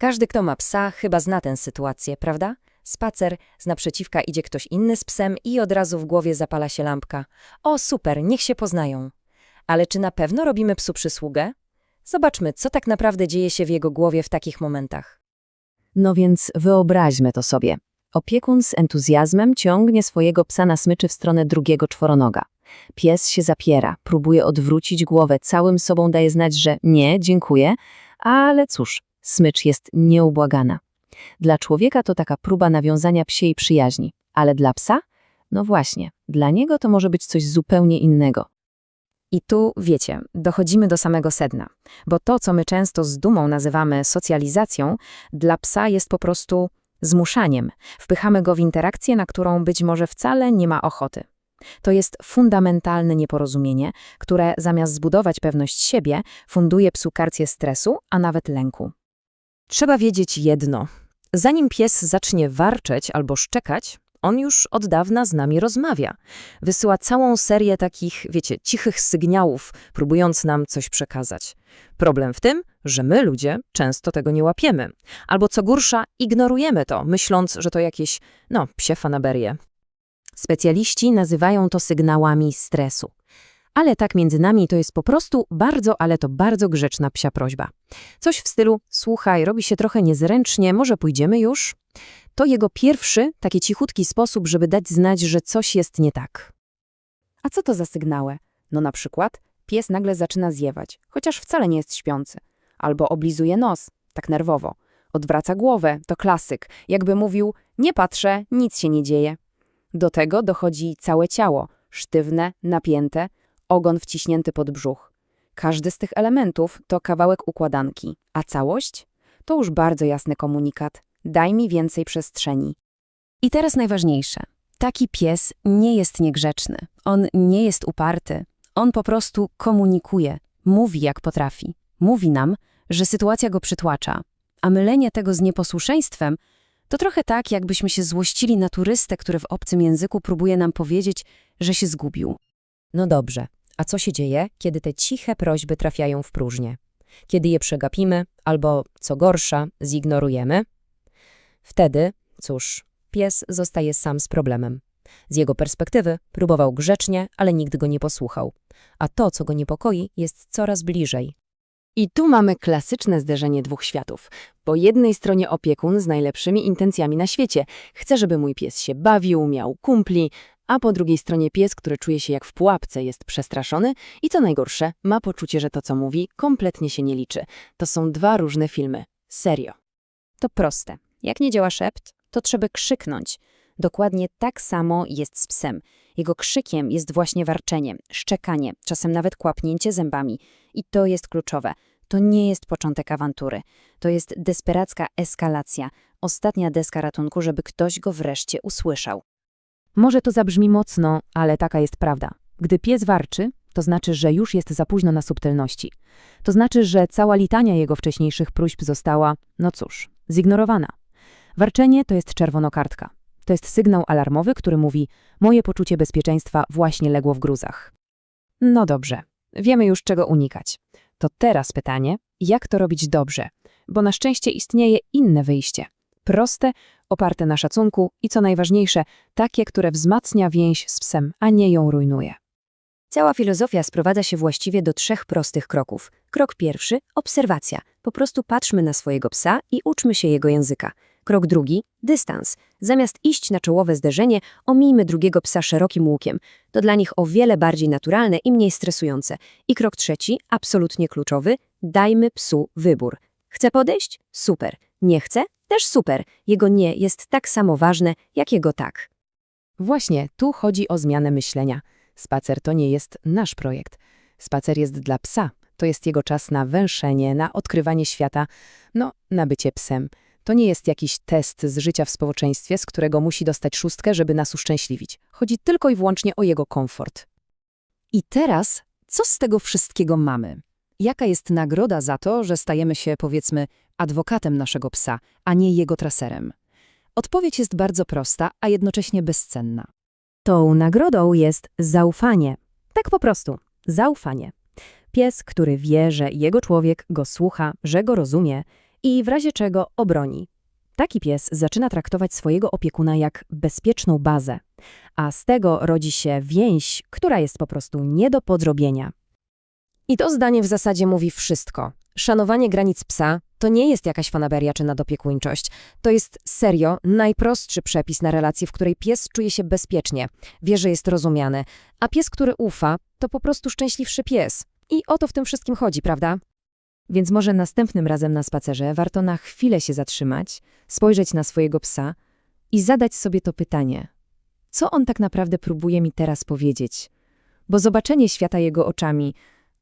Każdy, kto ma psa, chyba zna tę sytuację, prawda? Spacer, z naprzeciwka idzie ktoś inny z psem i od razu w głowie zapala się lampka. O, super, niech się poznają. Ale czy na pewno robimy psu przysługę? Zobaczmy, co tak naprawdę dzieje się w jego głowie w takich momentach. No więc wyobraźmy to sobie. Opiekun z entuzjazmem ciągnie swojego psa na smyczy w stronę drugiego czworonoga. Pies się zapiera, próbuje odwrócić głowę, całym sobą daje znać, że nie, dziękuję, ale cóż, smycz jest nieubłagana. Dla człowieka to taka próba nawiązania psiej przyjaźni, ale dla psa? No właśnie, dla niego to może być coś zupełnie innego. I tu, wiecie, dochodzimy do samego sedna, bo to, co my często z dumą nazywamy socjalizacją, dla psa jest po prostu zmuszaniem. Wpychamy go w interakcję, na którą być może wcale nie ma ochoty. To jest fundamentalne nieporozumienie, które zamiast zbudować pewność siebie, funduje psu karcję stresu, a nawet lęku. Trzeba wiedzieć jedno. Zanim pies zacznie warczeć albo szczekać, on już od dawna z nami rozmawia. Wysyła całą serię takich, wiecie, cichych sygnałów, próbując nam coś przekazać. Problem w tym, że my, ludzie, często tego nie łapiemy. Albo co gorsza, ignorujemy to, myśląc, że to jakieś, no, psie fanaberie. Specjaliści nazywają to sygnałami stresu. Ale tak między nami to jest po prostu bardzo, ale to bardzo grzeczna psia prośba. Coś w stylu, słuchaj, robi się trochę niezręcznie, może pójdziemy już? To jego pierwszy, taki cichutki sposób, żeby dać znać, że coś jest nie tak. A co to za sygnały? No na przykład pies nagle zaczyna zjewać, chociaż wcale nie jest śpiący. Albo oblizuje nos, tak nerwowo. Odwraca głowę, to klasyk, jakby mówił, nie patrzę, nic się nie dzieje. Do tego dochodzi całe ciało, sztywne, napięte, ogon wciśnięty pod brzuch. Każdy z tych elementów to kawałek układanki, a całość? To już bardzo jasny komunikat. Daj mi więcej przestrzeni. I teraz najważniejsze. Taki pies nie jest niegrzeczny. On nie jest uparty. On po prostu komunikuje, mówi jak potrafi. Mówi nam, że sytuacja go przytłacza. A mylenie tego z nieposłuszeństwem to trochę tak, jakbyśmy się złościli na turystę, który w obcym języku próbuje nam powiedzieć, że się zgubił. No dobrze, a co się dzieje, kiedy te ciche prośby trafiają w próżnię? Kiedy je przegapimy albo, co gorsza, zignorujemy? Wtedy, cóż, pies zostaje sam z problemem. Z jego perspektywy próbował grzecznie, ale nikt go nie posłuchał. A to, co go niepokoi, jest coraz bliżej. I tu mamy klasyczne zderzenie dwóch światów. Po jednej stronie opiekun z najlepszymi intencjami na świecie. Chce, żeby mój pies się bawił, miał kumpli, a po drugiej stronie pies, który czuje się jak w pułapce, jest przestraszony i co najgorsze, ma poczucie, że to, co mówi, kompletnie się nie liczy. To są dwa różne filmy. Serio. To proste. Jak nie działa szept, to trzeba krzyknąć. Dokładnie tak samo jest z psem. Jego krzykiem jest właśnie warczenie, szczekanie, czasem nawet kłapnięcie zębami. I to jest kluczowe. To nie jest początek awantury. To jest desperacka eskalacja, ostatnia deska ratunku, żeby ktoś go wreszcie usłyszał. Może to zabrzmi mocno, ale taka jest prawda. Gdy pies warczy, to znaczy, że już jest za późno na subtelności. To znaczy, że cała litania jego wcześniejszych próśb została, no cóż, zignorowana. Warczenie to jest czerwonokartka. To jest sygnał alarmowy, który mówi: Moje poczucie bezpieczeństwa właśnie legło w gruzach. No dobrze, wiemy już czego unikać. To teraz pytanie, jak to robić dobrze? Bo na szczęście istnieje inne wyjście. Proste, oparte na szacunku i co najważniejsze, takie, które wzmacnia więź z psem, a nie ją rujnuje. Cała filozofia sprowadza się właściwie do trzech prostych kroków. Krok pierwszy obserwacja. Po prostu patrzmy na swojego psa i uczmy się jego języka. Krok drugi dystans. Zamiast iść na czołowe zderzenie, omijmy drugiego psa szerokim łukiem. To dla nich o wiele bardziej naturalne i mniej stresujące. I krok trzeci, absolutnie kluczowy dajmy psu wybór. Chce podejść? Super. Nie chce? Też super. Jego nie jest tak samo ważne, jak jego tak. Właśnie, tu chodzi o zmianę myślenia. Spacer to nie jest nasz projekt. Spacer jest dla psa. To jest jego czas na węszenie, na odkrywanie świata, no, na bycie psem. To nie jest jakiś test z życia w społeczeństwie, z którego musi dostać szóstkę, żeby nas uszczęśliwić. Chodzi tylko i wyłącznie o jego komfort. I teraz, co z tego wszystkiego mamy? Jaka jest nagroda za to, że stajemy się, powiedzmy, adwokatem naszego psa, a nie jego traserem? Odpowiedź jest bardzo prosta, a jednocześnie bezcenna. Tą nagrodą jest zaufanie. Tak po prostu. Zaufanie. Pies, który wie, że jego człowiek go słucha, że go rozumie i w razie czego obroni. Taki pies zaczyna traktować swojego opiekuna jak bezpieczną bazę, a z tego rodzi się więź, która jest po prostu nie do podrobienia. I to zdanie w zasadzie mówi wszystko. Szanowanie granic psa to nie jest jakaś fanaberia czy nadopiekuńczość. To jest serio najprostszy przepis na relację, w której pies czuje się bezpiecznie, wie, że jest rozumiany, a pies, który ufa, to po prostu szczęśliwszy pies. I o to w tym wszystkim chodzi, prawda? Więc może następnym razem na spacerze warto na chwilę się zatrzymać, spojrzeć na swojego psa i zadać sobie to pytanie. Co on tak naprawdę próbuje mi teraz powiedzieć? Bo zobaczenie świata jego oczami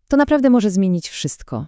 to naprawdę może zmienić wszystko.